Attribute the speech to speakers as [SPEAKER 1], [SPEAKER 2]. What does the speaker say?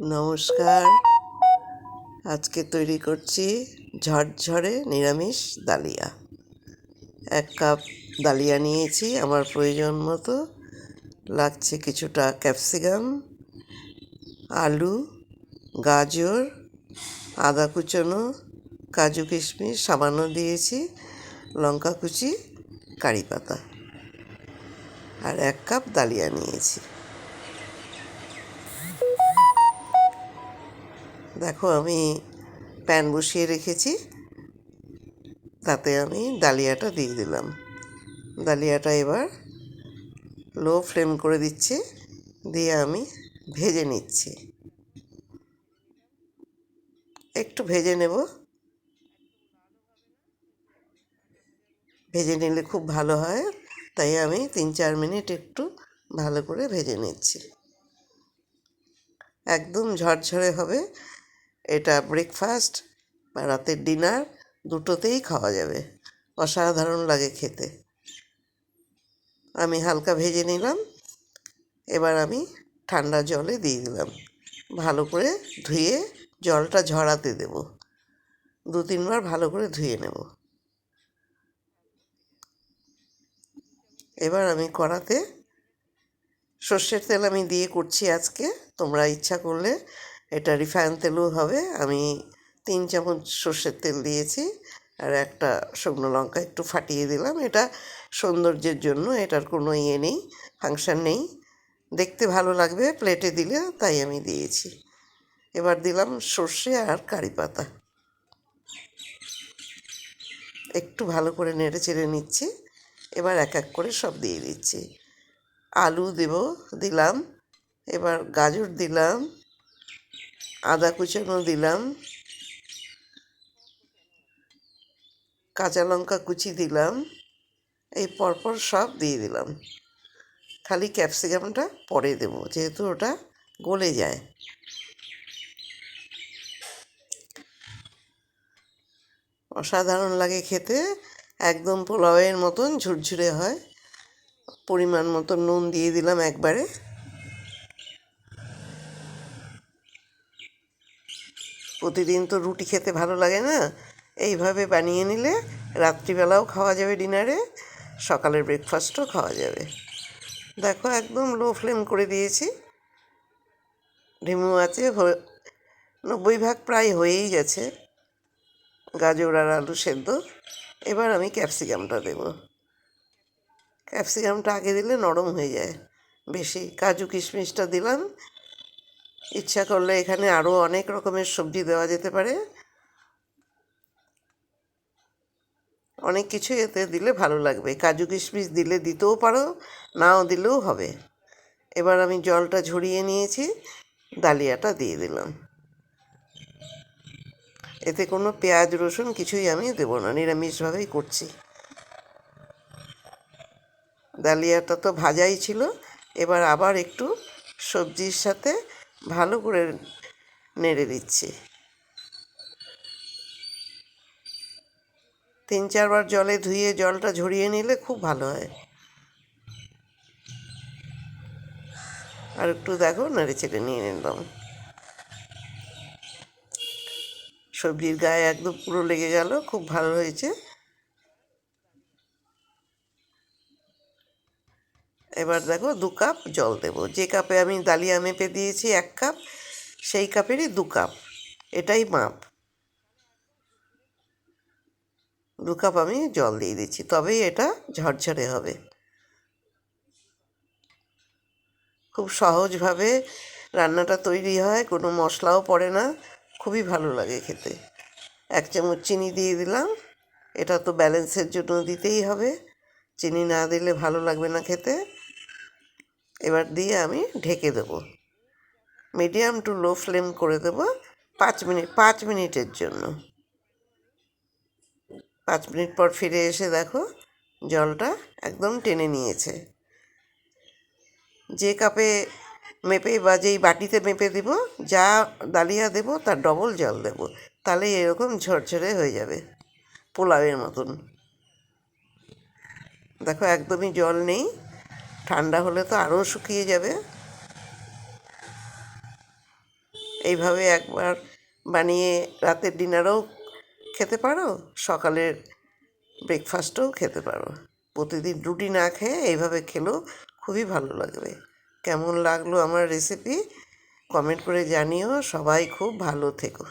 [SPEAKER 1] নমস্কার। আজকে তৈরি করছি ঝরঝরে নিরামিষ ডালিয়া এক কাপ দালিয়া নিয়েছি আমার প্রয়োজন মতো। লাগছে কিছুটা ক্যাপসিকাম, আলু, গাজর, আদা কুচোনো, কাজু কিশমিশ, সামান্য দিয়েছি লঙ্কা কুচি, কারি পাতা। আর এক কাপ দালিয়া নিয়েছি। দেখো, আমি প্যান বসিয়ে রেখেছি। তাতে আমি ডালিয়াটা দিয়ে দিলাম। ডালিয়াটা এবার লো ফ্লেম করে দিচ্ছি, দিয়ে আমি ভেজে নিচ্ছি। একটু ভেজে নেব। ভেজে নিলে খুব ভালো হয়, তাই আমি তিন চার মিনিট একটু ভালো করে ভেজে নিচ্ছি। একদম ঝরঝরে হবে এটা ব্রেকফাস্ট বা রাতের ডিনার দুটোতেই খাওয়া যাবে। অসাধারণ লাগে খেতে। আমি হালকা ভেজে নিলাম, এবার আমি ঠান্ডা জলে দিয়ে দিলাম। ভালো করে ধুয়ে জলটা ঝরাতে দেব। দু তিনবার ভালো করে ধুয়ে নেব। এবার আমি কড়াতে সর্ষের তেল আমি দিয়ে করছি আজকে। তোমরা ইচ্ছা করলে এটা রিফাইন তেলও হবে। আমি তিন চামচ সর্ষের তেল দিয়েছি আর একটা শুকনো লঙ্কা একটু ফাটিয়ে দিলাম। এটা সৌন্দর্যের জন্য এটার কোনো ইয়ে নেই ফাংশান নেই। দেখতে ভালো লাগবে প্লেটে দিলে, তাই আমি দিয়েছি। এবার দিলাম সর্ষে আর কারি পাতা। একটু ভালো করে নেড়ে চেড়ে নিচ্ছি। এবার এক এক করে সব দিয়ে দিচ্ছি। আলু দেব, দিলাম। এবার গাজর দিলাম। আদা কুচানো দিলাম। কাঁচা লঙ্কা কুচি দিলাম। এই পরপর সব দিয়ে দিলাম। খালি ক্যাপসিকামটা পরে দেব, যেহেতু ওটা গলে যায়। অসাধারণ লাগে খেতে, একদম পোলাওয়ের মতন ঝুরঝুরে হয়। পরিমাণ মতো নুন দিয়ে দিলাম একবারে। প্রতিদিন তো রুটি খেতে ভালো লাগে না। এইভাবে বানিয়ে নিলে রাত্রিবেলাও খাওয়া যাবে ডিনারে, সকালের ব্রেকফাস্টও খাওয়া যাবে। দেখো একদম লো ফ্লেম করে দিয়েছি। ঢিমু আছে নব্বই ভাগ প্রায় হয়েই গেছে। গাজর আর আলু সেদ্ধ। এবার আমি ক্যাপসিকামটা দেব। ক্যাপসিকামটা আগে দিলে নরম হয়ে যায়। বেশি কাজু কিশমিশটা দিলাম ইচ্ছা করলে এখানে আরও অনেক রকমের সবজি দেওয়া যেতে পারে। অনেক কিছু এতে দিলে ভালো লাগবে। কাজু কিশমিশ দিলে দিতেও পারো, নাও দিলেও হবে। এবার আমি জলটা ঝরিয়ে নিয়েছি, ডালিয়াটা দিয়ে দিলাম। এতে কোনো পেঁয়াজ, রসুন কিছুই আমি দেবো না, নিরামিষভাবেই করছি। ডালিয়াটা তো ভাজাই ছিল, এবার আবার একটু সবজির সাথে ভালো করে নেড়ে দিচ্ছি। তিন চারবার জলে ধুয়ে জলটা ঝরিয়ে নিলে খুব ভালো হয়। আর একটু দেখো নেড়ে চেড়ে নিয়ে নিলাম। সবজির গায়ে একদম পুরো লেগে গেল, খুব ভালো হয়েছে। এবার দেখো দু কাপ জল দেব। যে কাপে আমি ডালিয়া মেপে দিয়েছি এক কাপ, সেই কাপেরই দু কাপ। এটাই মাপ। দু কাপ আমি জল দিয়ে দিচ্ছি, তবেই এটা ঝরঝরে হবে। খুব সহজভাবে রান্নাটা তৈরি হয়, কোনো মশলাও পড়ে না, খুবই ভালো লাগে খেতে। এক চামচ চিনি দিয়ে দিলাম, এটা তো ব্যালেন্সের জন্য দিতেই হবে। চিনি না দিলে ভালো লাগবে না খেতে। এবার দিয়ে আমি ঢেকে দেবো। মিডিয়াম টু লো ফ্লেম করে দেবো পাঁচ মিনিট, পাঁচ মিনিটের জন্য। পাঁচ মিনিট পর ফিরে এসে দেখো জলটা একদম টেনে নিয়েছে। যে কাপে মেপে বা যেই বাটিতে মেপে দিব, যা ডালিয়া দেবো, তার ডবল জল দেবো তাহলে এরকম ঝরঝরে হয়ে যাবে পোলাওয়ের মতন। দেখো একদমই জল নেই। ঠান্ডা হলে তো আরও শুকিয়ে যাবে। এইভাবে একবার বানিয়ে রাতের ডিনারও খেতে পারো, সকালের ব্রেকফাস্টও খেতে পারো। প্রতিদিন রুটি না খেয়ে এইভাবে খেলেও খুবই ভালো লাগবে। কেমন লাগল আমার রেসিপি কমেন্ট করে জানিও। সবাই খুব ভালো থেকো।